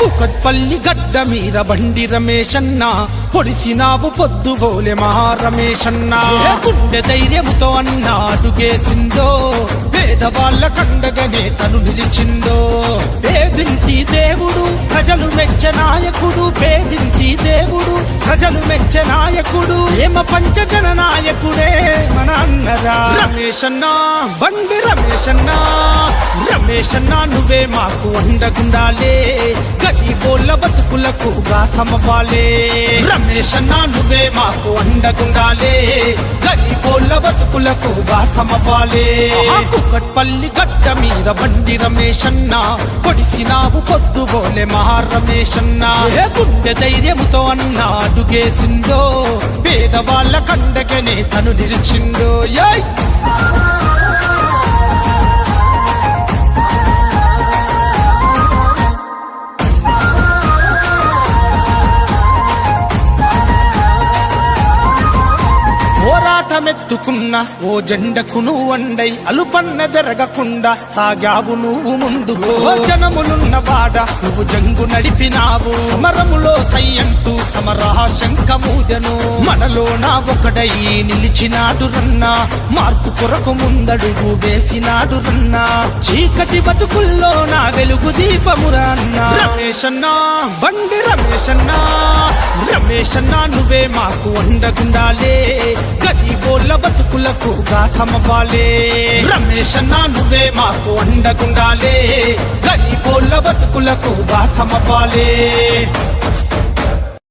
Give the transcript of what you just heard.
కుకట్పల్లి గడ్డ మీద బండి రమేశన్న పొడిసినావు పొద్దు బోలే మహా రమేశన్న ఏ గుండె ధైర్యముతో అన్న అడుగేసిందో పేదవాళ్ళ కండగనే తను నిలిచిందో. దేవుడు ప్రజలు మెచ్చ నాయకుడు పేదింటి దేవుడు ప్రజలు మెచ్చ నాయకుడు ఏమ పంచజన నాయకుడే మన అన్నరా రమేశన్న బండి రమేశన్న రమేశన్న నువ్వే మాకు అండగుండాలే. గరీబోళ్ళ బతుకులకు సమవాలే. రమేశన్న నువ్వే మాకు అండగుండాలే. గరీబోళ్ళ బతుకు బతుకులకు సమవాలే కుక్కట్పల్లి గడ్డ మీద బండి రమేశన్న పొడిసినావు పొద్దు బోలే మహా రమేశన్న గుండె ధైర్యముతో అన్న అడుగేసిందో పేదవాళ్ళ కండగనే తను నిలిచిందో. యై పోరాటమెత్తుకున్న ఓ జెండకు నువ్వు వండై అలుపన్న జరగకుండా సాగావు నువ్వు ముందు జనములున్న వాడ నువ్వు జంగు నడిపినావు. సమరములో సయ్యంటూ సమరా శంఖమూదెను మనలో నా ఒకడై నిలిచినాడు రన్నా మార్పు కొరకు ముందడుగు వేసినాడు రన్నా. చీకటి బతుకుల్లో నా వెలుగు దీపమురా అన్నా రమేశన్నా బండి రమేశన్నా రమేశన్నా నువ్వే మాకు అండగుండాలే. గరీబోళ్ళ బతుకులకు గాసమవ్వాలే రమేష్ అన్నా నువ్వే మాకు అండగుండాలే. గరీబోళ్ళ బతుకులకు సమవాలే